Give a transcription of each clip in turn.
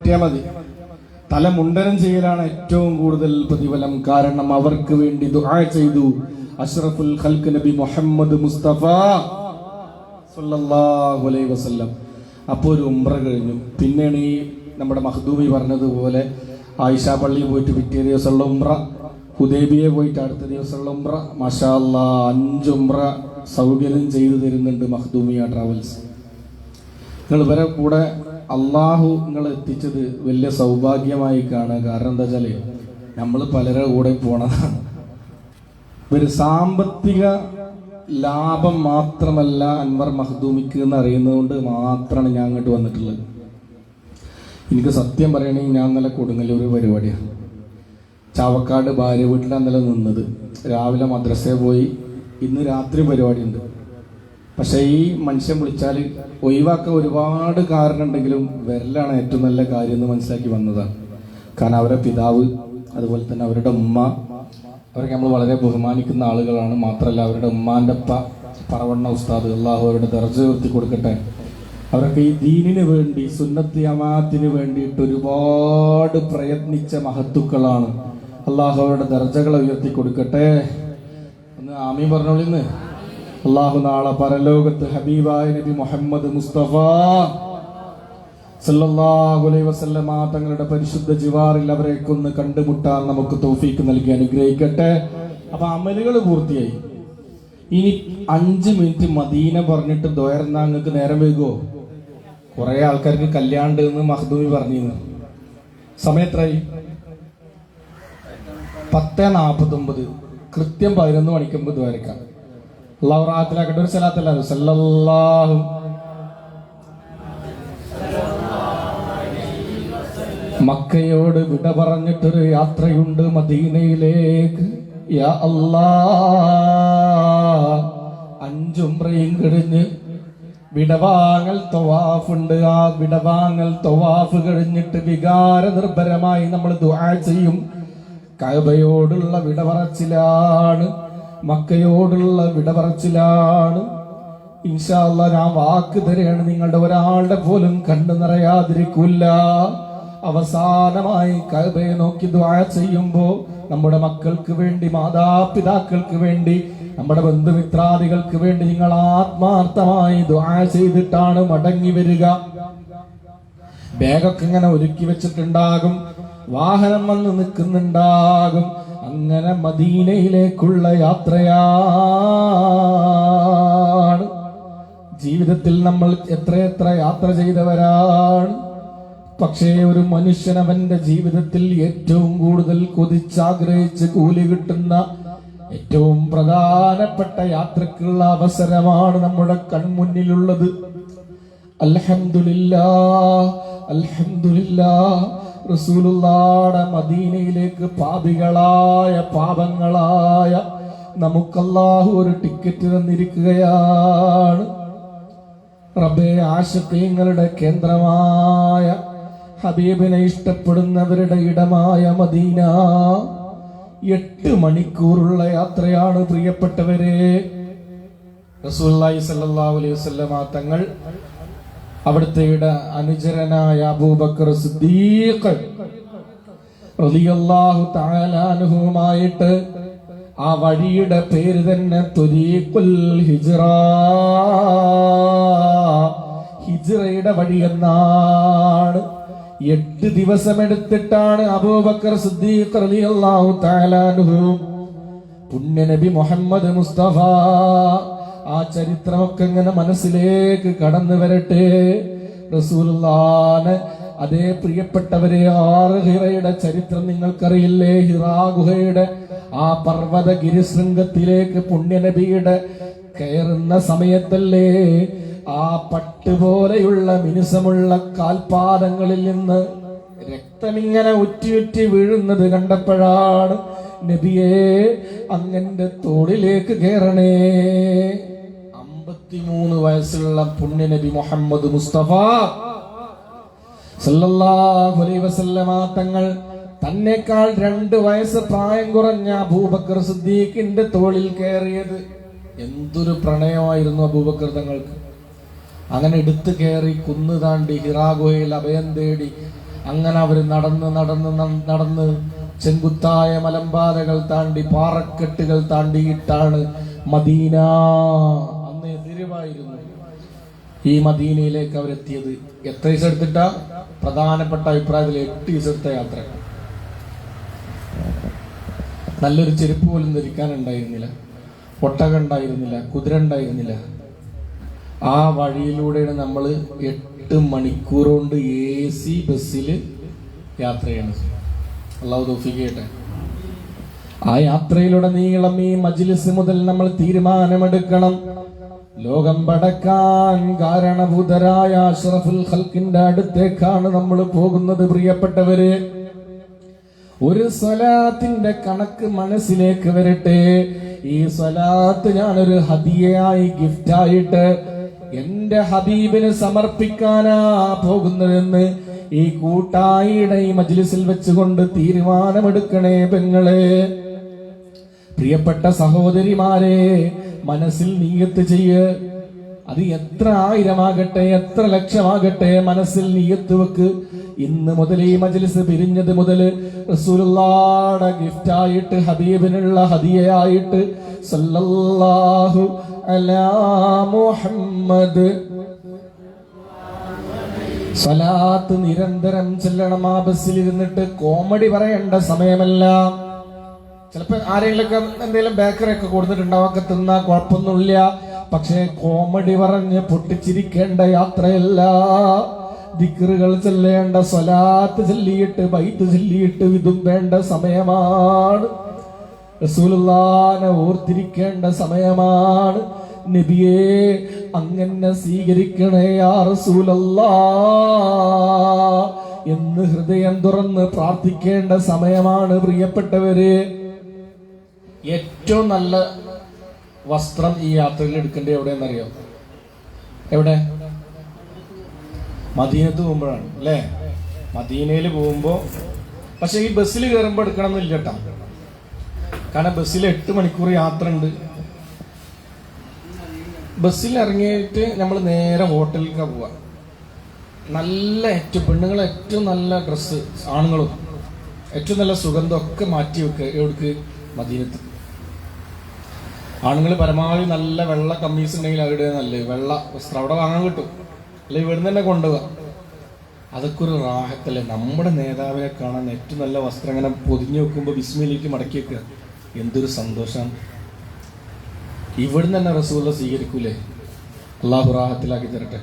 മതി. തല മുണ്ടനം ചെയ്യലാണ് ഏറ്റവും കൂടുതൽ പ്രതിഫലം. കാരണം അവർക്ക് വേണ്ടി ദുആ ചെയ്തു അഷ്റഫുൽ ഖൽക്ക് നബി മുഹമ്മദ് മുസ്തഫ സല്ലല്ലാഹു അലൈഹി വസല്ലം. അപ്പോൾ ഒരു ഉംറ കഴിഞ്ഞു. പിന്നെയാണ് ഈ നമ്മുടെ മഹദൂബി പറഞ്ഞതുപോലെ ആയിഷ പള്ളി പോയിട്ട് പിറ്റേ ദിവസമുള്ള ഉംറ ഹുദൈബിയെ പോയിട്ട് അടുത്ത ദിവസമുള്ള ഉംറ. മഷാല്ല അഞ്ച് ഉംറ സൗകര്യം ചെയ്തു തരുന്നുണ്ട് മഹദൂമിയ ട്രാവൽസ്. നിങ്ങൾ ഇവരെ കൂടെ അള്ളാഹു നിങ്ങൾ എത്തിച്ചത് വലിയ സൗഭാഗ്യമായി കാണുക. കാരണം എന്താ വെച്ചാൽ നമ്മൾ പലരുടെ കൂടെ പോണതാണ് ഒരു സാമ്പത്തിക ലാഭം മാത്രമല്ല അൻവർ മഹദൂമിക്ക് എന്ന് അറിയുന്നത് കൊണ്ട് മാത്രമാണ് ഞാൻ അങ്ങോട്ട് വന്നിട്ടുള്ളത്. എനിക്ക് സത്യം പറയണമെങ്കിൽ ഞാൻ നല്ല കൊടുങ്ങല്ലൂർ പരിപാടിയാണ് ചാവക്കാട് ഭാര്യ വീട്ടിലാണ് നില നിന്നത്. രാവിലെ മദ്രസയിൽ പോയി ഇന്ന് രാത്രി പരിപാടിയുണ്ട്. പക്ഷെ ഈ മനുഷ്യൻ വിളിച്ചാൽ ഒഴിവാക്കാൻ ഒരുപാട് കാരണം ഉണ്ടെങ്കിലും വിരലാണ് ഏറ്റവും നല്ല കാര്യം എന്ന് മനസ്സിലാക്കി വന്നതാണ്. കാരണം അവരുടെ പിതാവ് അതുപോലെ തന്നെ അവരുടെ ഉമ്മ അവരൊക്കെ നമ്മൾ വളരെ ബഹുമാനിക്കുന്ന ആളുകളാണ്. മാത്രമല്ല അവരുടെ ഉമ്മാന്റെ അപ്പ പറവണ്ണ ഉസ്താദ് അള്ളാഹു അവരുടെ ദർജ ഉയർത്തി കൊടുക്കട്ടെ. അവരൊക്കെ ഈ ദീനിന് വേണ്ടി സുന്നത്ത് അമാത്തിന് വേണ്ടിയിട്ട് ഒരുപാട് പ്രയത്നിച്ച മഹത്തുക്കളാണ്. അള്ളാഹു അവരുടെ ദർജകളെ ഉയർത്തി കൊടുക്കട്ടെ. ഒന്ന് ആമീൻ പറഞ്ഞോളിന്ന്. അള്ളാഹു നാളെ പരലോകത്ത് ഹബീബായ നബി മുഹമ്മദ് മുസ്തഫ. വസല്ലമ തങ്ങളുടെ പരിശുദ്ധ ജിവാറിൽ അവരെ കൊന്ന് കണ്ടുമുട്ടാൻ നമുക്ക് തോഫീക്ക് നൽകി അനുഗ്രഹിക്കട്ടെ. അപ്പൊ അമലുകൾ പൂർത്തിയായി. ഇനി അഞ്ച് മിനിറ്റ് മദീന പറഞ്ഞിട്ട് ദ്വയർന്ന നിങ്ങൾക്ക് നേരം വൈകുമോ കുറെ ആൾക്കാർക്ക് കല്യാണ്ട് എന്ന് മഹദൂമി പറഞ്ഞിരുന്നു. സമയത്രായി പത്ത് നാപ്പത്തൊമ്പത്. കൃത്യം പതിനൊന്ന് മണിക്കുമ്പോ ദ്വാരക്കാം അള്ളാഹു റാഹത്തിലാക്കട്ടെ ഒരു സലാത്തല്ലാതെ സല്ലല്ലാഹു മക്കയോട് വിട പറഞ്ഞിട്ടൊരു യാത്രയുണ്ട് മദീനയിലേക്ക്. യാ അല്ലാ അഞ്ചുംറയും കഴിഞ്ഞ് വിടവാങ്ങൽ തൊവാഫുണ്ട്. ആ വിടവാങ്ങൽ തൊവാഫ് കഴിഞ്ഞിട്ട് വികാര നിർഭരമായി നമ്മൾ ദുആ ചെയ്യും. കഅബയോടുള്ള വിടപറച്ചിലാണ് മക്കയോടുള്ള വിടപറച്ചിലാണ്. ഇൻഷാല്ല ഞാൻ വാക്ക് തരെയാണ് നിങ്ങളുടെ ഒരാളുടെ പോലും കണ്ണു നിറയാതിരിക്കില്ല അവസാനമായി കബയെ നോക്കി ദ്വാര ചെയ്യുമ്പോ നമ്മുടെ മക്കൾക്ക് വേണ്ടി മാതാപിതാക്കൾക്ക് വേണ്ടി നമ്മുടെ ബന്ധുമിത്രാദികൾക്ക് വേണ്ടി നിങ്ങൾ ആത്മാർത്ഥമായി ദ്വാര ചെയ്തിട്ടാണ് മടങ്ങി വരിക. ബാഗൊക്കെ ഇങ്ങനെ ഒരുക്കി വെച്ചിട്ടുണ്ടാകും. വാഹനം വന്ന് നിൽക്കുന്നുണ്ടാകും. അങ്ങനെ മദീനയിലേക്കുള്ള യാത്രയാണ്. ജീവിതത്തിൽ നമ്മൾ എത്രയെത്ര യാത്ര ചെയ്തവരാണ്. പക്ഷേ ഒരു മനുഷ്യൻ അവന്റെ ജീവിതത്തിൽ ഏറ്റവും കൂടുതൽ കൊതിച്ചാഗ്രഹിച്ച് കൂലി കിട്ടുന്ന ഏറ്റവും പ്രധാനപ്പെട്ട യാത്രക്കുള്ള അവസരമാണ് നമ്മുടെ കൺമുന്നിലുള്ളത്. അൽഹംദുലില്ലാ അൽഹംദുലില്ലാ റസൂലുള്ളാടെ മദീനയിലേക്ക് പാപികളായ പാപങ്ങളായ നമുക്കല്ലാഹു ഒരു ടിക്കറ്റ് തന്നിരിക്കുകയാണ്. റബ്ബെ ആശുക്കീങ്ങളുടെ കേന്ദ്രമായ ഹബീബിനെ ഇഷ്ടപ്പെടുന്നവരുടെ ഇടമായ മദീന. എട്ട് മണിക്കൂറുള്ള യാത്രയാണ് പ്രിയപ്പെട്ടവരെ. റസൂലുള്ളാഹി സ്വല്ലല്ലാഹു അലൈഹി വസല്ലമ തങ്ങൾ അവിടുത്തെ അനുചരനായ അബൂബക്കർ സിദ്ദീഖ് റളിയല്ലാഹു തആല ആ വഴിയുടെ പേര് തന്നെ തുരീഖുൽ ഹിജ്റ. ഹിജ്റയുടെ വഴി എന്നാണ്. എട്ട് ദിവസം എടുത്തിട്ടാണ് അബൂബക്കർ സിദ്ദീഖ് റളിയല്ലാഹു താലാനുഹു പുണ്യനബി മുഹമ്മദ് മുസ്തഫ. ആ ചരിത്രമൊക്കെ ഇങ്ങനെ മനസ്സിലേക്ക് കടന്നു വരട്ടെ. റസൂലാണ് അതേ പ്രിയപ്പെട്ടവരെ ആറ് ഹിറയുടെ ചരിത്രം നിങ്ങൾക്കറിയില്ലേ? ഹിറാ ഗുഹയുടെ ആ പർവത ഗിരിശൃംഗത്തിലേക്ക് പുണ്യനബിയുടെ കയറുന്ന സമയത്തല്ലേ? ആ പട്ടുപോലെയുള്ള മിനുസമുള്ള കാൽപാദങ്ങളിൽ നിന്ന് രക്തമിങ്ങനെ ഉറ്റിയുറ്റി വീഴുന്നത് കണ്ടപ്പോഴാണ് നബിയെ അങ്ങന്റെ തോളിലേക്ക് കയറണേ. അമ്പത്തിമൂന്ന് വയസ്സുള്ള പുണ്യ നബി മുഹമ്മദ് മുസ്തഫ തങ്ങൾ തന്നെക്കാൾ രണ്ട് വയസ്സ് പ്രായം കുറഞ്ഞ അബൂബക്കർ സിദ്ദീഖിന്റെ തോളിൽ കയറിയത്. എന്തൊരു പ്രണയമായിരുന്നു അബൂബക്കർ തങ്ങൾക്ക്. അങ്ങനെ എടുത്തു കയറി കുന്നു താണ്ടി ഹിറാഗോയിൽ അഭയം തേടി അങ്ങനെ അവർ നടന്ന് നടന്ന് നടന്ന് ചെങ്കുത്തായ മലമ്പാതകൾ താണ്ടി പാറക്കെട്ടുകൾ താണ്ടിയിട്ടാണ് മദീന അന്ന് ഈ മദീനയിലേക്ക് അവരെത്തിയത് എത്ര ദിവസം എടുത്തിട്ട? പ്രധാനപ്പെട്ട അഭിപ്രായത്തിൽ എട്ട് ദിവസം എടുത്ത യാത്ര. നല്ലൊരു ചെരുപ്പ് പോലും ധരിക്കാൻ ഉണ്ടായിരുന്നില്ല. ഒട്ടക ഉണ്ടായിരുന്നില്ല. കുതിര ഉണ്ടായിരുന്നില്ല. ആ വഴിയിലൂടെയാണ് നമ്മൾ എട്ട് മണിക്കൂർ കൊണ്ട് എ സി ബസ്സിൽ യാത്ര ചെയ്യണത്. അള്ളാഹു തോഫിക്കട്ടെ. ആ യാത്രയിലൂടെ നീളം ഈ മജ്ലിസ് മുതൽ നമ്മൾ തീരുമാനമെടുക്കണം. ലോകം പടക്കാൻ കാരണഭൂതരായ അഷ്റഫുൽ ഖൽക്കിന്റെ അടുത്തേക്കാണ് നമ്മൾ പോകുന്നത് പ്രിയപ്പെട്ടവര്. ഒരു സ്വലാത്തിന്റെ കണക്ക് മനസ്സിലേക്ക് വരട്ടെ. ഈ സ്വലാത്ത് ഞാനൊരു ഹദിയയായി ഗിഫ്റ്റായിട്ട് എന്റെ ഹബീബിന് സമർപ്പിക്കാനാ പോകുന്നതെന്ന് ഈ കൂട്ടായിയുടെ ഈ മജ്ലിസിൽ വെച്ചുകൊണ്ട് തീരുമാനമെടുക്കണേ പെങ്ങളെ. പ്രിയപ്പെട്ട സഹോദരിമാരെ മനസ്സിൽ നീയത്ത് ചെയ്യ്. അത് എത്ര ആയിരമാകട്ടെ എത്ര ലക്ഷമാകട്ടെ മനസ്സിൽ നീയത്ത് വെക്ക്. ഇന്ന് മുതൽ ഈ മജ്ലിസ് പിരിഞ്ഞത് മുതൽ റസൂലുള്ളാടെ ഗിഫ്റ്റ് ആയിട്ട് ഹബീബിനുള്ള ഹദിയയായിട്ട് സല്ലല്ലാഹു അലാ മുഹമ്മദ്. സലാത്ത് നിരന്തരം ചെല്ലണം ആ ബസ്സിൽ ഇരുന്നിട്ട് കോമഡി പറയേണ്ട സമയമല്ല. ചിലപ്പോ ആരെങ്കിലൊക്കെ എന്തെങ്കിലും ബേക്കറി ഒക്കെ കൊടുത്തിട്ടുണ്ടാവും ഒക്കെ തിന്നാ കുഴപ്പമൊന്നുമില്ല. പക്ഷേ കോമഡി പറഞ്ഞ് പൊട്ടിച്ചിരിക്കേണ്ട യാത്രയല്ല. ദിക്കറുകൾ ചെല്ലേണ്ട സ്വലാത്ത് ചെല്ലിയിട്ട് ബൈത്ത് ചെല്ലിയിട്ട് ഇതും വേണ്ട സമയമാണ്. റസൂലുള്ളാനെ ഓർത്തിരിക്കേണ്ട സമയമാണ്. നബിയെ അങ്ങനെ സ്വീകരിക്കണേ ആ റസൂലല്ലാ. എന്ന് ഹൃദയം തുറന്ന് പ്രാർത്ഥിക്കേണ്ട സമയമാണ് പ്രിയപ്പെട്ടവര്. ഏറ്റവും നല്ല വസ്ത്രം ഈ യാത്രയിൽ എടുക്കേണ്ടത് എവിടെയെന്നറിയോ? എവിടെ? മദീനത്ത് പോകുമ്പോഴാണ് അല്ലേ? മദീനയിൽ പോകുമ്പോൾ പക്ഷേ ഈ ബസ്സിൽ കയറുമ്പോൾ എടുക്കണം എന്നില്ല കേട്ടോ. കാരണം ബസ്സിൽ എട്ട് മണിക്കൂർ യാത്ര ഉണ്ട് ബസ്സിൽ ഇറങ്ങിയിട്ട് നമ്മൾ നേരെ ഹോട്ടലിലേക്കാണ് പോവുക നല്ല ഏറ്റവും പെണ്ണുങ്ങൾ ഏറ്റവും നല്ല ഡ്രസ്സ് ആണുങ്ങളും. ഏറ്റവും നല്ല സുഗന്ധമൊക്കെ മാറ്റി വെക്കുക എവിടേക്ക് മദീനത്ത്. ആണുങ്ങൾ പരമാവധി നല്ല വെള്ള കമ്മീസ് ഉണ്ടെങ്കിൽ അവിടെ നല്ലത്. വെള്ള വസ്ത്രം അവിടെ വാങ്ങാൻ കിട്ടും. അല്ലെ ഇവിടുന്ന് തന്നെ കൊണ്ടുപോകാം അതൊക്കെ ഒരു റാഹത്തല്ലേ. നമ്മുടെ നേതാവിനെ കാണാൻ ഏറ്റവും നല്ല വസ്ത്രം ഇങ്ങനെ പൊതിഞ്ഞു വെക്കുമ്പോൾ വിസ്മയിലേക്ക് മടക്കി വെക്കുക. എന്തൊരു സന്തോഷം. ഇവിടുന്ന് തന്നെ റസൂല സ്വീകരിക്കൂലേ? അള്ളാഹു റാഹത്തിലാക്കി തരട്ടെ.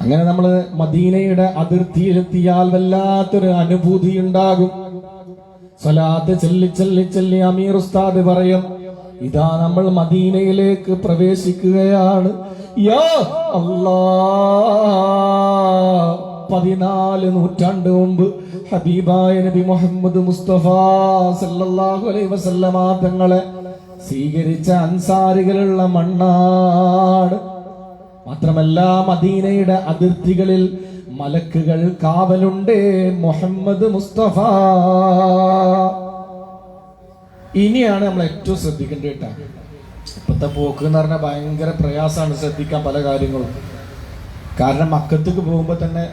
അങ്ങനെ നമ്മൾ മദീനയുടെ അതിർത്തിയിലെത്തിയാൽ വല്ലാത്തൊരു അനുഭൂതി ഉണ്ടാകും. സ്വലാത്ത് ചെല്ലി ചെല്ലി ചെല്ലി അമീർ ഉസ്താദ് പറയും ഇതാ നമ്മൾ മദീനയിലേക്ക് പ്രവേശിക്കുകയാണ്. യാ അല്ലാ. പതിനാല് നൂറ്റാണ്ട് മുമ്പ് ഹബീബായ നബി മുഹമ്മദ് മുസ്തഫ സല്ലല്ലാഹു അലൈഹി വസല്ലമ തങ്ങളെ സ്വീകരിച്ച അൻസാരികളുള്ള മണ്ണാണ്. മാത്രമല്ല മദീനയുടെ അതിർത്തികളിൽ മലക്കുകൾ കാവലുണ്ട് മുഹമ്മദ് മുസ്തഫ. ഇനിയാണ് നമ്മൾ ഏറ്റവും ശ്രദ്ധിക്കേണ്ടത് കേട്ടാ. ഇപ്പത്തെ പോക്ക് എന്ന് പറഞ്ഞാൽ ഭയങ്കര പ്രയാസമാണ് ശ്രദ്ധിക്കാൻ പല കാര്യങ്ങളും. കാരണം മക്കത്തേക്ക് പോകുമ്പോൾ തന്നെ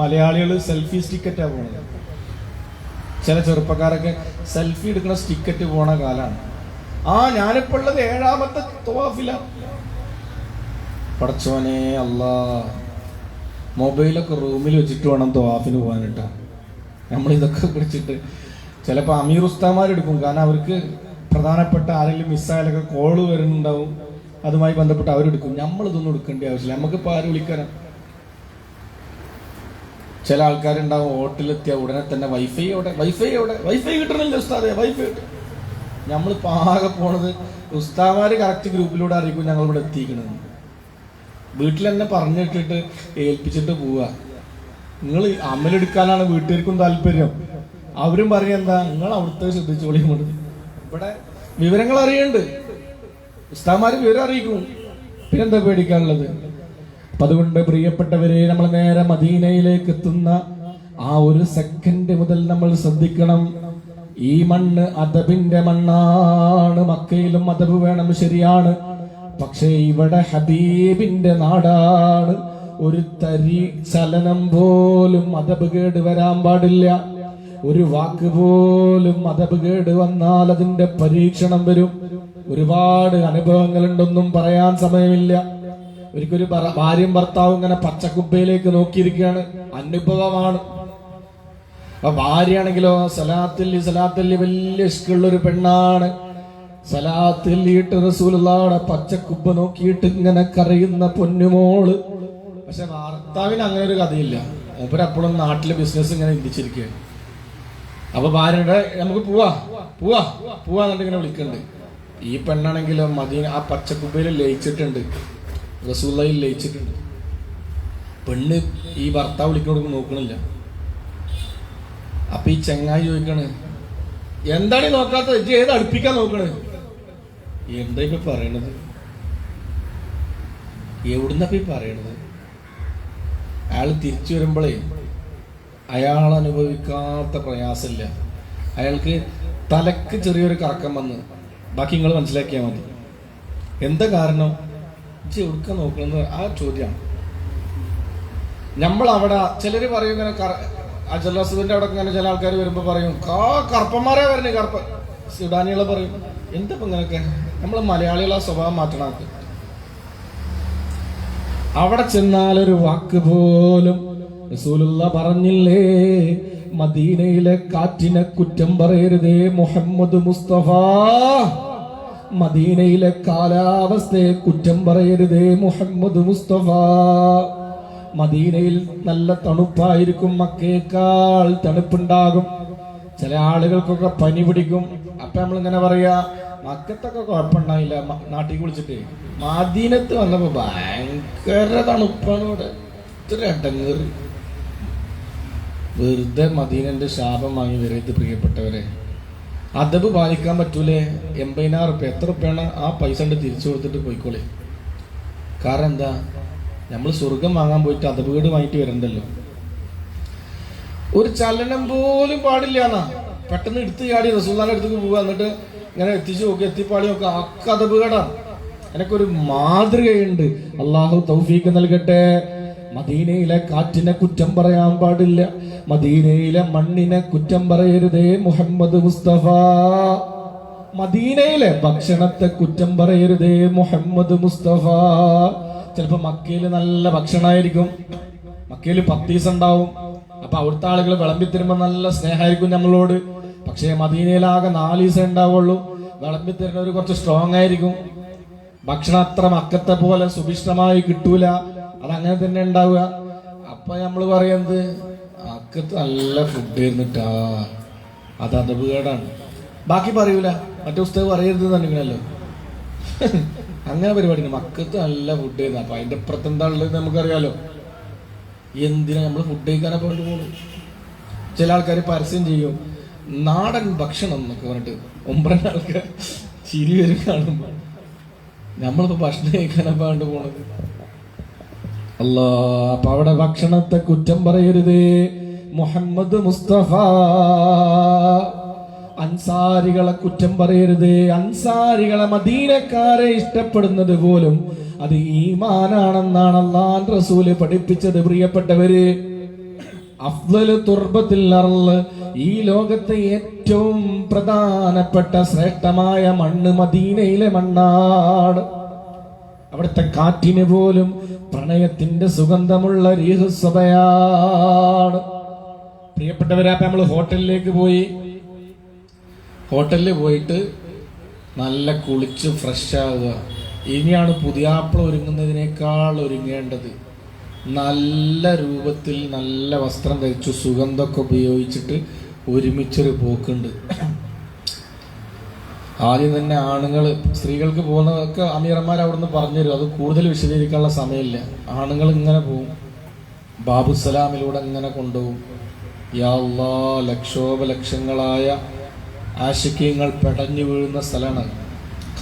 മലയാളികൾ സെൽഫി സ്റ്റിക്കറ്റാണ് പോകുന്നത് ചില ചെറുപ്പക്കാരൊക്കെ സെൽഫി എടുക്കുന്ന സ്റ്റിക്കറ്റ് പോണ കാലാണ്. ആ ഞാനിപ്പോൾ ഉള്ളത് ഏഴാമത്തെ തോഫില പടച്ചോനെ അല്ലാ. മൊബൈലൊക്കെ റൂമിൽ വെച്ചിട്ട് വേണം തോഫിന് പോകാനിട്ടാ നമ്മൾ ഇതൊക്കെ പിടിച്ചിട്ട് ചിലപ്പോൾ അമീർ ഉസ്താമാരെടുക്കും കാരണം അവർക്ക് പ്രധാനപ്പെട്ട ആരെങ്കിലും മിസ്സായാലൊക്കെ കോൾ വരുന്നുണ്ടാവും. അതുമായി ബന്ധപ്പെട്ട് അവരെടുക്കും. നമ്മളിതൊന്നും എടുക്കേണ്ട ആവശ്യമില്ല. നമുക്കിപ്പോൾ ആര് വിളിക്കാനാണ് ചില ആൾക്കാരുണ്ടാവും ഹോട്ടലിലെത്തിയ ഉടനെ തന്നെ വൈഫൈ എവിടെ വൈഫൈ എവിടെ വൈഫൈ കിട്ടണില്ല ഉസ്താദെ വൈഫൈ കിട്ടും. നമ്മൾ പാകെ പോണത് ഉസ്താമാര് കറക്റ്റ് ഗ്രൂപ്പിലൂടെ അറിയിക്കും ഞങ്ങൾ ഇവിടെ എത്തിക്കണത് വീട്ടിൽ തന്നെ പറഞ്ഞിട്ടിട്ട് ഏൽപ്പിച്ചിട്ട് പോവുക നിങ്ങൾ അമലെടുക്കാനാണ് വീട്ടുകാർക്കും താല്പര്യം. അവരും പറയും എന്താ നിങ്ങൾ അവിടുത്തെ ശ്രദ്ധിച്ചോളി ഇവിടെ വിവരങ്ങൾ അറിയണ്ട്. ഉസ്താമാര് വിവരം അറിയിക്കും. പിന്നെന്താ പേടിക്കാനുള്ളത്? അപ്പൊ അതുകൊണ്ട് പ്രിയപ്പെട്ടവരെ നമ്മൾ നേരെ മദീനയിലേക്ക് എത്തുന്ന ആ ഒരു സെക്കൻഡ് മുതൽ നമ്മൾ ശ്രദ്ധിക്കണം. ഈ മണ്ണ് അദബിന്റെ മണ്ണാണ്. മക്കയിലും അദബ് വേണം ശരിയാണ്. പക്ഷേ ഇവിടെ ഹബീബിന്റെ നാടാണ്. ഒരു തരി ചലനം പോലും അതബ് കേട് വരാൻ പാടില്ല. ഒരു വാക്ക് പോലും മതബ് കേട് വന്നാൽ അതിന്റെ പരീക്ഷണം വരും. ഒരുപാട് അനുഭവങ്ങൾ അനുഭവങ്ങളുണ്ടൊന്നും പറയാൻ സമയമില്ല. ഒരിക്കലും ഭാര്യയും ഭർത്താവും ഇങ്ങനെ പച്ചക്കുപ്പയിലേക്ക് നോക്കിയിരിക്കുകയാണ്. അനുഭവമാണ്. അപ്പൊ ഭാര്യയാണെങ്കിലോ സലാത്തല്ലി സലാത്തല്ലി വലിയ ഇഷ്ടമുള്ള ഒരു പെണ്ണാണ്. സലാത്തല്ലിയിട്ട് റസൂലുള്ളാടെ പച്ചക്കുപ്പ നോക്കിയിട്ട് ഇങ്ങനെ കരയുന്ന പൊന്നുമോൾ. പക്ഷെ ഭർത്താവിന് അങ്ങനെ ഒരു കഥയില്ല. മൂപ്പരപ്പോഴും നാട്ടിലെ ബിസിനസ് ഇങ്ങനെ ചിന്തിച്ചിരിക്കുകയാണ്. അപ്പൊ ഭാര്യയുടെ നമുക്ക് പോവാ പോവാ പോവാന്നുണ്ടെങ്കിൽ ഇങ്ങനെ വിളിക്കണ്ട്. ഈ പെണ്ണാണെങ്കിലും മദീന ആ പച്ചക്കുപ്പയിൽ ലയിച്ചിട്ടുണ്ട്. റസൂള്ളയിൽ ലയിച്ചിട്ടുണ്ട്. പെണ്ണ് ഈ ഭർത്താവ് വിളിക്കണോടൊന്നും നോക്കണില്ല. അപ്പൊ ഈ ചെങ്ങായി ചോദിക്കണ് എന്താണ് ഈ നോക്കാത്തത് ഇജ്ജ് ഏത് അടുപ്പിക്കാൻ നോക്കണ്? എന്താ ഇപ്പൊ പറയണത്? എവിടുന്നപ്പ ഈ പറയണത്? അയാൾ തിരിച്ചു വരുമ്പോഴേ അയാൾ അനുഭവിക്കാത്ത പ്രയാസമില്ല. അയാൾക്ക് തലക്ക് ചെറിയൊരു കറക്കം വന്ന് ബാക്കി നിങ്ങൾ മനസ്സിലാക്കിയാൽ മതി. എന്താ കാരണം? ജി എവിടുക്ക നോക്കുന്നത്? ആ ചോദ്യമാണ് നമ്മൾ അവിടെ ചിലർ പറയും ഇങ്ങനെ അജലാസുദിന്റെ അവിടെ ഇങ്ങനെ ചില ആൾക്കാർ വരുമ്പോൾ പറയും കാ കറുപ്പന്മാരെ വരണേ കറുപ്പ സുഡാനികളെ പറയും എന്താ ഇങ്ങനെയൊക്കെ നമ്മൾ മലയാളികളെ സ്വഭാവം മാറ്റണം അവിടെ ചെന്നാൽ ഒരു വാക്ക് പോലും റസൂലുള്ള പറഞ്ഞില്ലേ? മദീനയിലെ കാറ്റിനെ കുറ്റം പറയരുതേ മുഹമ്മദ് മുസ്തഫ. മദീനയിലെ കാലാവസ്ഥയെ കുറ്റം പറയരുതേ മുഹമ്മദ് മുസ്തഫ. മദീനയിൽ നല്ല തണുപ്പായിരിക്കും മക്കേക്കാൾ തണുപ്പുണ്ടാകും. ചില ആളുകൾക്കൊക്കെ പനി പിടിക്കും. അപ്പൊ നമ്മളിങ്ങനെ പറയാ മക്കത്തൊക്കെ കുഴപ്പമുണ്ടായില്ല. നാട്ടിൽ കുളിച്ചിട്ട്. മദീനത്ത് വന്നപ്പോ ഭയങ്കര തണുപ്പാണ് ഇവിടെ. ഇത്ര അടങ്ങേറി വെറുതെ മദീനന്റെ ശാപം വാങ്ങി വരരുത് പ്രിയപ്പെട്ടവരെ അതബ് പാലിക്കാൻ പറ്റൂലേ? എൺപതിനായിരം റുപ്യ. എത്ര റുപ്യാണ് ആ പൈസ കൊണ്ട് തിരിച്ചു കൊടുത്തിട്ട് പോയിക്കോളെ. കാരണം എന്താ? നമ്മൾ സ്വർഗം വാങ്ങാൻ പോയിട്ട് അതബ് വീട് വാങ്ങിട്ട് വരണ്ടല്ലോ. ഒരു ചലനം പോലും പാടില്ല എന്നാ. പെട്ടെന്ന് എടുത്ത് ചാടി റസൂല്ലാന്റെ അടുത്തേക്ക് പോവുക. എന്നിട്ട് ഇങ്ങനെ എത്തിച്ചു നോക്കി എത്തിപ്പാടി നോക്കുക. അക്ക അതബ് കേടാണ് എനിക്കൊരു മാതൃകയുണ്ട്. അള്ളാഹു തൗഫീക്ക് നൽകട്ടെ. മദീനയിലെ കാറ്റിനെ കുറ്റം പറയാൻ പാടില്ല. മദീനയിലെ മണ്ണിനെ കുറ്റം പറയരുതേ മുഹമ്മദ് മുസ്തഫ. മദീനയിലെ ഭക്ഷണത്തെ കുറ്റം പറയരുതേ മുഹമ്മദ് മുസ്തഫ. ചിലപ്പോ മക്കയിൽ നല്ല ഭക്ഷണമായിരിക്കും മക്കയിൽ പത്തീസ് ഉണ്ടാവും. അപ്പൊ അവിടുത്തെ ആളുകൾ വിളമ്പി തരുമ്പോ നല്ല സ്നേഹമായിരിക്കും നമ്മളോട്. പക്ഷേ മദീനയിലാകെ നാലീസേ ഉണ്ടാവുള്ളൂ. വിളമ്പി തരുന്നവർ കുറച്ച് സ്ട്രോങ് ആയിരിക്കും. ഭക്ഷണം അത്ര മക്കത്തെ പോലെ സുഭിഷ്ടമായി കിട്ടൂല. അതങ്ങനെ തന്നെ ഉണ്ടാവുക. അപ്പൊ നമ്മൾ പറയുന്നത് അക്കത്ത് നല്ല ഫുഡ് ഇരുന്നിട്ടാ അത് അതപകേടാണ് ബാക്കി പറയൂല. മറ്റേ പുസ്തകം പറയരുത് തന്നെയാണല്ലോ അങ്ങനെ പരിപാടി മക്കത്ത് നല്ല ഫുഡ് ആയിരുന്നു. അപ്പൊ അതിന്റെ അപ്പുറത്ത് എന്താ ഉള്ളത് നമുക്കറിയാലോ. എന്തിനാ നമ്മൾ ഫുഡ് കഴിക്കാനെ കൊണ്ട് പോകും ചില ആൾക്കാർ പരസ്യം ചെയ്യും. നാടൻ ഭക്ഷണം എന്നൊക്കെ പറഞ്ഞിട്ട് ഒമ്പരണ്ട് ആൾക്കാർ ചിരി വരും കാണുമ്പോൾ നമ്മളിപ്പോ ഭക്ഷണം കഴിക്കാനാ പാണ്ട് പോണത്. അല്ല അപ്പൊ അവിടെ ഭക്ഷണത്തെ കുറ്റം പറയരുതേ. മുഹമ്മദ് മുസ്തഫ. അൻസാരികളെ കുറ്റം പറയരുത്. അൻസാരികളെ മദീനക്കാരെ ഇഷ്ടപ്പെടുന്നത് പോലും അത് ഈമാനാണെന്നാണ് അള്ളാൻ റസൂൽ പഠിപ്പിച്ചത് പ്രിയപ്പെട്ടവര്. അഫ്ലല് തുർബത്തിൽ അറൾ ഈ ലോകത്തെ ഏറ്റവും പ്രധാനപ്പെട്ട ശ്രേഷ്ഠമായ മണ്ണ് മദീനയിലെ മണ്ണാണ്. അവിടുത്തെ കാറ്റിന് പോലും പ്രണയത്തിന്റെ സുഗന്ധമുള്ള രീഹസ്വതയാണ് പ്രിയപ്പെട്ടവരെ നമ്മൾ ഹോട്ടലിലേക്ക് പോയി. ഹോട്ടലിൽ പോയിട്ട് നല്ല കുളിച്ച് ഫ്രഷ് ആവുക. ഇനിയാണ് പുതിയാപ്പിള ഒരുങ്ങുന്നതിനേക്കാൾ ഒരുങ്ങേണ്ടത്. നല്ല രൂപത്തിൽ നല്ല വസ്ത്രം ധരിച്ചു സുഗന്ധമൊക്കെ ഉപയോഗിച്ചിട്ട് ഒരുമിച്ചൊരു പോക്കുണ്ട്. ആദ്യം തന്നെ ആണുങ്ങൾ സ്ത്രീകൾക്ക് പോകുന്നതൊക്കെ അമീറന്മാർ അവിടുന്ന് പറഞ്ഞു തരും അത് കൂടുതൽ വിശദീകരിക്കാനുള്ള സമയമില്ല. ആണുങ്ങൾ ഇങ്ങനെ പോകും ബാബുസലാമിലൂടെ ഇങ്ങനെ കൊണ്ടുപോകും യാ അല്ലാ ലക്ഷോപലക്ഷങ്ങളായ ആശിക്യങ്ങൾ പെടഞ്ഞു വീഴുന്ന സ്ഥലമാണ്.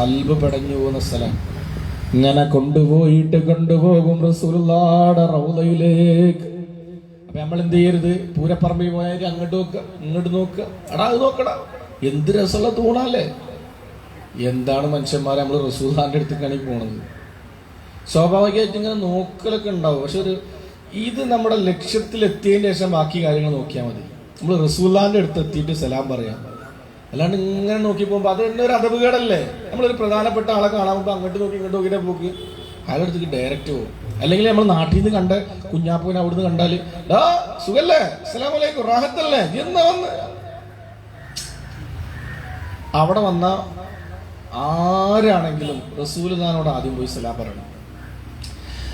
കൽബ് പെടഞ്ഞു പോകുന്ന സ്ഥലം. ഇങ്ങനെ കൊണ്ടുപോയിട്ട് കൊണ്ടുപോകും റസൂലുള്ളാടെ റൗലയിലേക്ക് അപ്പൊ നമ്മൾ എന്ത് ചെയ്യരുത്? പൂരപ്പറമ്പിൽ പോയാൽ അങ്ങോട്ട് നോക്കുക ഇങ്ങോട്ട് നോക്കുക എടാ അത് നോക്കടാ. എന്ത് രസമുള്ള തൂണല്ലേ? എന്താണ് മനുഷ്യന്മാരെ നമ്മൾ റസൂൽഖാന്റെ അടുത്തേക്കാണ് പോണത്? സ്വാഭാവികമായിട്ട് ഇങ്ങനെ നോക്കലൊക്കെ ഉണ്ടാവും. പക്ഷെ ഒരു ഇത് നമ്മുടെ ലക്ഷ്യത്തിൽ എത്തിയതിന് ശേഷം ബാക്കി കാര്യങ്ങൾ നോക്കിയാൽ മതി. നമ്മൾ റസൂല്ലാന്റെ അടുത്ത് എത്തിയിട്ട് സലാം പറയാം. അല്ലാണ്ട് ഇങ്ങനെ നോക്കി പോകുമ്പോൾ അത് തന്നെ ഒരു അതവുകേടല്ലേ നമ്മളൊരു പ്രധാനപ്പെട്ട ആളെ കാണാൻ പോകുമ്പോൾ അങ്ങോട്ട് നോക്കി ഇങ്ങോട്ട് നോക്കിയിട്ട് പോക്ക്. അയാളുടെ അടുത്തേക്ക് ഡയറക്റ്റ് പോകും? അല്ലെങ്കിൽ നമ്മൾ നാട്ടിൽ നിന്ന് കണ്ട കുഞ്ഞാപ്പൂനെ അവിടുന്ന് കണ്ടാൽ ഡാ സുഖല്ലേ? അസ്സലാമലൈക്കും റാഹത്തല്ലേ? എന്ന് വന്ന്? അവിടെ വന്ന ആരാണെങ്കിലും റസൂലുദാനോട് ആദ്യം പോയി സലാം പറയണം.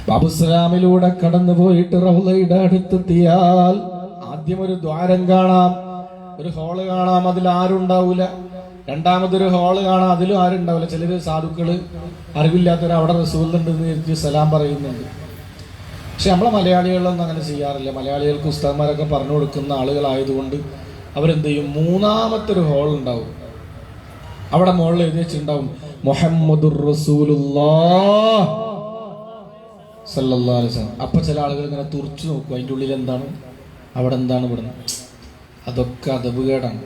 ബാബുസ്ലാമിലൂടെ കടന്നു പോയിട്ട് റൗലയുടെ അടുത്തെത്തിയാൽ ആദ്യം ഒരു ദ്വാരം കാണാം ഒരു ഹോൾ കാണാം അതിൽ ആരും ഉണ്ടാവൂല രണ്ടാമതൊരു ഹോൾ കാണാം അതിലും ആരും ഉണ്ടാവില്ല ചിലര് സാധുക്കൾ അറിവില്ലാത്തവർ അവിടെ റസൂലുണ്ടെന്ന് വിചാരിച്ച് സലാം പറയുന്നുണ്ട്. പക്ഷെ നമ്മളെ മലയാളികളൊന്നും അങ്ങനെ ചെയ്യാറില്ല. മലയാളികൾക്ക് ഉസ്താദ്മാരൊക്കെ പറഞ്ഞു കൊടുക്കുന്ന ആളുകളായതുകൊണ്ട് അവരെന്ത് ചെയ്യും? മൂന്നാമത്തെ ഒരു ഹോൾ ഉണ്ടാവും. അവിടെ മുകളിൽ എഴുതി വെച്ചിട്ടുണ്ടാവും മുഹമ്മദുർ റസൂലുള്ളാഹ്. സല്ലല്ലാഹു അലൈഹി ചില ആളുകൾ ഇങ്ങനെ തുറച്ചു നോക്കും. അതിന്റെ ഉള്ളിൽ എന്താണ്? അവിടെ എന്താണ് ഇവിടുന്ന്? അതൊക്കെ അതവുകേടാണ്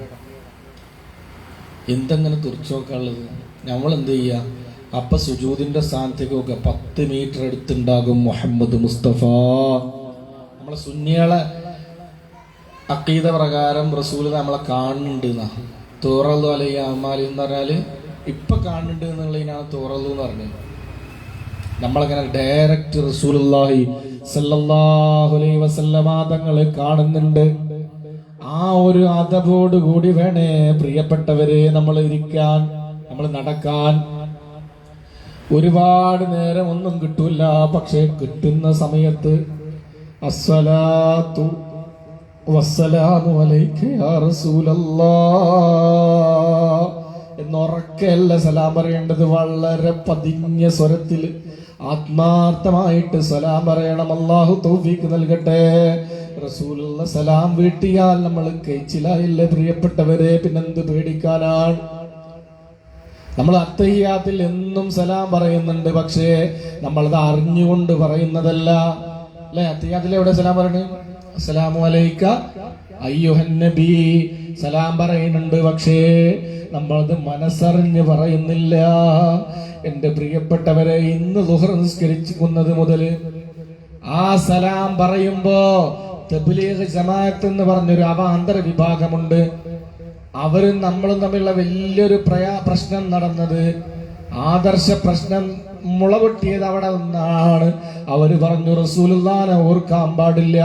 എന്തെങ്ങനെ തുറച്ചു നോക്കാനുള്ളത്? നമ്മൾ എന്ത് ചെയ്യുക അപ്പൊ സുജൂദിന്റെ സ്ഥാനത്തേക്ക് നോക്കുക. പത്ത് മീറ്റർ അടുത്തുണ്ടാകും മുഹമ്മദ് മുസ്തഫ. നമ്മളെ സുന്നികളെ അക്കീത പ്രകാരം റസൂൽ നമ്മളെ കാണുന്നുണ്ട് എന്നാ. തോറലു അലൈഹി അമാലി എന്ന് പറഞ്ഞാൽ ഇപ്പൊ കാണുന്നുണ്ട് എന്നുള്ളതിനാണ് തോറലു എന്ന് പറഞ്ഞത്. നമ്മളങ്ങനെ ഡയറക്റ്റ് റസൂലുള്ളാഹി സല്ലല്ലാഹു അലൈഹി വസല്ലമ തങ്ങളെ കാണുന്നുണ്ട്. ആ ഒരു അതബോട് കൂടി വേണേ പ്രിയപ്പെട്ടവരെ നമ്മൾ ഇരിക്കാൻ നമ്മൾ നടക്കാൻ. ഒരുപാട് നേരം ഒന്നും കിട്ടൂല പക്ഷെ കിട്ടുന്ന സമയത്ത് അസ്സലാത്തു വസ്സലാമു അലൈക യാ റസൂലല്ലാഹ്. സലാം പറയേണ്ടത്. വളരെ പതിഞ്ഞ സ്വരത്തിൽ ആത്മാർത്ഥമായിട്ട് സലാം പറയണം. അള്ളാഹു തൗഫീക്ക് നൽകട്ടെ. റസൂലുള്ള സലാം വീട്ടിയാൽ നമ്മൾ കഴിച്ചിലായില്ലേ പ്രിയപ്പെട്ടവരെ. പിന്നെന്ത് പേടിക്കാനാണ്? നമ്മൾ അത്തയ്യാത്തിൽ എന്നും സലാം പറയുന്നുണ്ട് പക്ഷേ നമ്മളത് അറിഞ്ഞുകൊണ്ട് പറയുന്നതല്ല. അല്ലെ? അത്തയ്യാത്തിൽ എവിടെ സലാം പറയണേ? അസ്സലാമു അലൈക്ക. അയ്യോഹൻ നബി. സലാം പറയുന്നുണ്ട് പക്ഷേ നമ്മളത് മനസ്സറിഞ്ഞ് പറയുന്നില്ല. എന്റെ പ്രിയപ്പെട്ടവരെ ഇന്ന് ദുഹർ നിസ്കരിക്കുന്നത് മുതൽ ആ സലാം പറയുമ്പോ തബ്ലീഗ് ജമാഅത്ത് എന്ന് പറഞ്ഞൊരു അവാന്തര വിഭാഗമുണ്ട്. അവരും നമ്മളും തമ്മിലുള്ള വലിയൊരു പ്രയാ പ്രശ്നം നടന്നത് ആദർശ പ്രശ്നം മുളവെട്ടിയത് അവിടെ നിന്നാണ് അവർ പറഞ്ഞു റസൂലുല്ലാനെ ഓർക്കാൻ പാടില്ല.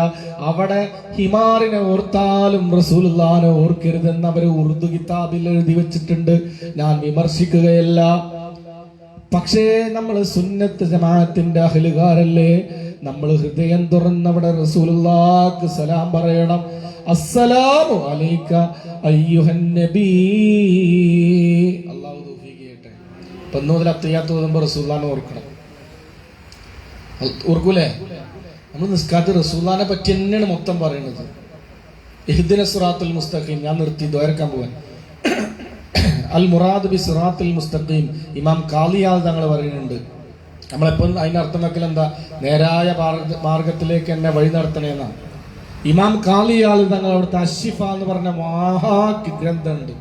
അവിടെ ഹിമാറിനെ ഓർത്താലും റസൂലുല്ലാനെ ഓർക്കരുതെന്ന് അവർ ഉറുദു കിതാബിൽ എഴുതി വെച്ചിട്ടുണ്ട്. ഞാൻ വിമർശിക്കുകയല്ല. പക്ഷേ നമ്മൾ സുന്നത്ത് ജമാഅത്തിന്റെ അഹലുകാരല്ലേ? നമ്മൾ ഹൃദയം തുറന്നവിടെ റസൂലുള്ളാക്ക് സലാം പറയണം. അസ്സലാമു അലൈക അയ്യുഹൻ നബി. അല്ലാഹു തൗഫീഖ് ചെയ്യട്ടെ ഇപ്പൊ മുതൽ ഓതുമ്പോൾ റസൂല്ലാനെ ഓർക്കണം. ഓർക്കൂലേ? നമ്മൾ നിസ്കാത്ത് റസൂല്ലാനെ പറ്റി തന്നെയാണ് മൊത്തം പറയുന്നത് ഇഹ്ദിന സുറാത്തുൽ മുസ്തഖീം ഞാൻ നിർത്തി ദ്വാരക്കാൻ പോവാൻ. അൽ മുറാദ് ബി സിറാത്തിൽ മുസ്തഖീം. ഇമാം കാലിയാൽ തങ്ങൾ പറയുന്നുണ്ട്. നമ്മളെപ്പം അതിന്റെ അർത്ഥം വെക്കൽ എന്താ? നേരായ മാർഗ- മാർഗത്തിലേക്ക് എന്നെ വഴി നടത്തണേന്നാണ് ഇമാം കാലിയാൽ തങ്ങൾ അവിടുത്തെ അഷിഫ എന്ന് പറഞ്ഞ മഹാ ഗ്രന്ഥമുണ്ട്.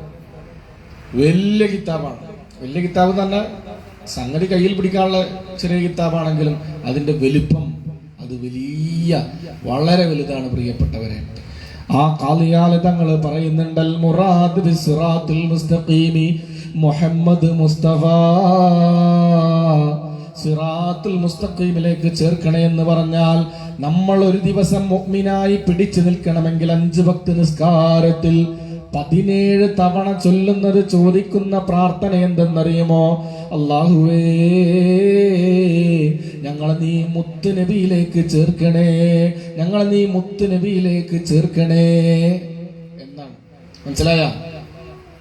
വലിയ കിതാബാണ്. വലിയ കിതാബ് തന്നെ സംഗതി കയ്യിൽ പിടിക്കാനുള്ള ചെറിയ കിതാബാണെങ്കിലും അതിന്റെ വലിപ്പം അത് വലിയ വളരെ വലുതാണ് പ്രിയപ്പെട്ടവരെ. ആ കാലിയാൽ തങ്ങൾ പറയുന്നുണ്ടൽ മുറാദ് ബിസ്റാത്തുൽ മുസ്തഖീമി മുഹമ്മദ് മുസ്തഫ. സിറാത്തുൽ മുസ്തഖീമിലേക്ക് ചേർക്കണേ എന്ന് പറഞ്ഞാൽ നമ്മൾ ഒരു ദിവസം മുഅ്മിനായി പിടിച്ചു നിൽക്കണമെങ്കിൽ അഞ്ച് ഭക്തി നിസ്കാരത്തിൽ പതിനേഴ് തവണ ചൊല്ലുന്നത് ചോദിക്കുന്ന പ്രാർത്ഥന എന്തെന്നറിയുമോ? അള്ളാഹുവേ ഞങ്ങളെ നീ മുത്ത് നബിയിലേക്ക് ചേർക്കണേ. ഞങ്ങളെ നീ മുത്ത് നബിയിലേക്ക് ചേർക്കണേ. എന്നാണ്. മനസ്സിലായ?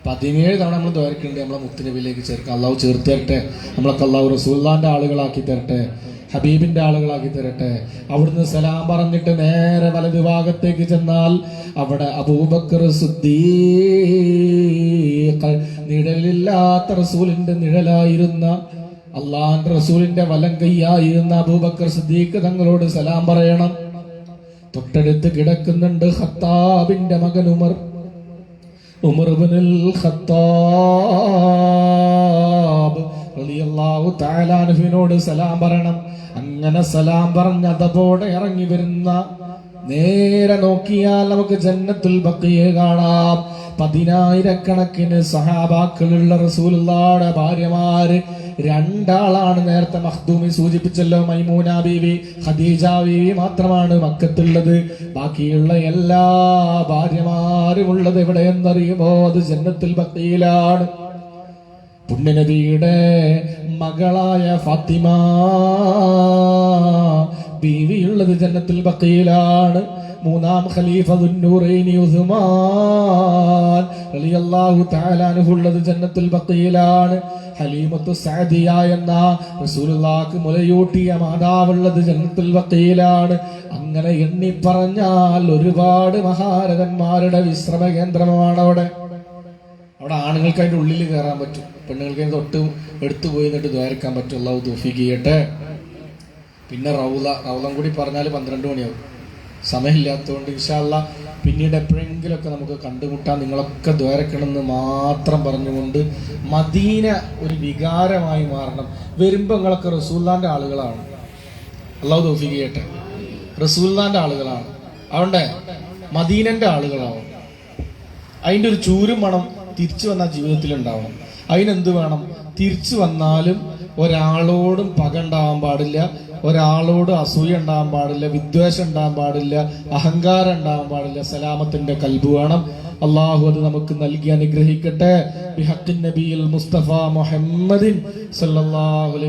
പതിനേഴ് തവണ നമ്മൾ ദ്വാരക്കുന്നുണ്ട് നമ്മളെ മുത്തുനബിയിലേക്ക് ചേർക്കാം അള്ളാഹു ചേർത്ത് തരട്ടെ. നമ്മളൊക്കെ അള്ളാഹു റസൂല്ലാന്റെ ആളുകളാക്കി തരട്ടെ. ഹബീബിന്റെ ആളുകളാക്കി തരട്ടെ. അവിടുന്ന് സലാം പറഞ്ഞിട്ട് നേരെ വലത് ഭാഗത്തേക്ക് ചെന്നാൽ അവിടെ അബൂബക്കർ നിഴലില്ലാത്ത റസൂലിന്റെ നിഴലായിരുന്ന അള്ളാൻ റസൂലിന്റെ വലം കൈയായിരുന്ന അബൂബക്കർ സുദ്ദീഖ് തങ്ങളോട് സലാം പറയണം. തൊട്ടടുത്ത് കിടക്കുന്നുണ്ട് ഖത്താബിന്റെ മകൻ ഉമർ. ഉമർ ഖത്താബ്. റളിയല്ലാഹു സലാം പറയണം. അങ്ങനെ സലാം പറഞ്ഞ് ഇറങ്ങി വരുന്ന നേരെ നോക്കിയാൽ നമുക്ക് ജന്നത്തുൽ ബക്കിയെ കാണാം. പതിനായിരക്കണക്കിന് സഹാബാക്കളുള്ള റസൂലുള്ളാടെ ഭാര്യമാര് രണ്ടാളാണ് നേരത്തെ മഹ്ദൂമി സൂചിപ്പിച്ചല്ലോ മൈമൂന ബീവി ഖദീജ ബീവി മാത്രമാണ് മക്കത്തുള്ളത്. ബാക്കിയുള്ള എല്ലാ ഭാര്യമാരും ഉള്ളത് എവിടെയെന്നറിയുമോ? അത് ജന്നത്തുൽ ബക്കിയിലാണ് പുണ്യനബിയുടെ മകളായ ഫാത്തിമ ബീവിയുള്ളത് ജന്നത്തുൽ ബക്കയിലാണ് മൂന്നാം ഖലീഫ റളിയല്ലാഹു ജന്നത്തുൽ ബക്കയിലാണ് ഹലീമത്തു സഅദിയ എന്ന റസൂലുള്ളാഹിക്ക് മുലയൂട്ടിയ മാതാവുള്ളത് ജന്നത്തുൽ ബക്കയിലാണ് അങ്ങനെ എണ്ണി പറഞ്ഞാൽ ഒരുപാട് മഹാരഥന്മാരുടെ വിശ്രമ കേന്ദ്രമാണ് അവിടെ. അവിടെ ആണുങ്ങൾക്ക് അതിന്റെ ഉള്ളിൽ കയറാൻ പറ്റും. പെണ്ണുങ്ങൾക്ക് അതിന് തൊട്ട് എടുത്തു പോയി എന്നിട്ട് ദ്വാരക്കാൻ പറ്റും. അള്ളാഹു തൂഫിക്ക് ചെയ്യട്ടെ. പിന്നെ റൗല റൗലം കൂടി പറഞ്ഞാൽ പന്ത്രണ്ട് മണിയാവും. സമയമില്ലാത്തതുകൊണ്ട് ഇൻഷാല്ല പിന്നീട് എപ്പോഴെങ്കിലുമൊക്കെ നമുക്ക് കണ്ടുമുട്ടാൻ നിങ്ങളൊക്കെ ദ്വാരക്കണമെന്ന് മാത്രം പറഞ്ഞുകൊണ്ട് മദീന ഒരു വികാരമായി മാറണം. വരുമ്പോൾ നിങ്ങളൊക്കെ റസൂല്ലാന്റെ ആളുകളാണ്. അള്ളാഹു തൗഫീഖ് ചെയ്യട്ടെ. റസൂല്ലാന്റെ ആളുകളാണ്. അതുകൊണ്ട് മദീനന്റെ ആളുകളാവും. അതിന്റെ ഒരു ചൂരും മണം തിരിച്ചു വന്ന ജീവിതത്തിൽ ഉണ്ടാവണം അതിനെന്ത് വേണം? തിരിച്ചു വന്നാലും ഒരാളോടും പക ഉണ്ടാവാൻ പാടില്ല. ഒരാളോട് അസൂയ ഉണ്ടാവാൻ പാടില്ല. വിദ്വേഷം ഉണ്ടാവാൻ പാടില്ല. അഹങ്കാരം ഉണ്ടാവാൻ പാടില്ല. സലാമത്തിന്റെ കൽബ് വേണം. അള്ളാഹു അത് നമുക്ക് നൽകി അനുഗ്രഹിക്കട്ടെ. മുസ്തഫ മുഹമ്മദിൻ അലൈഹി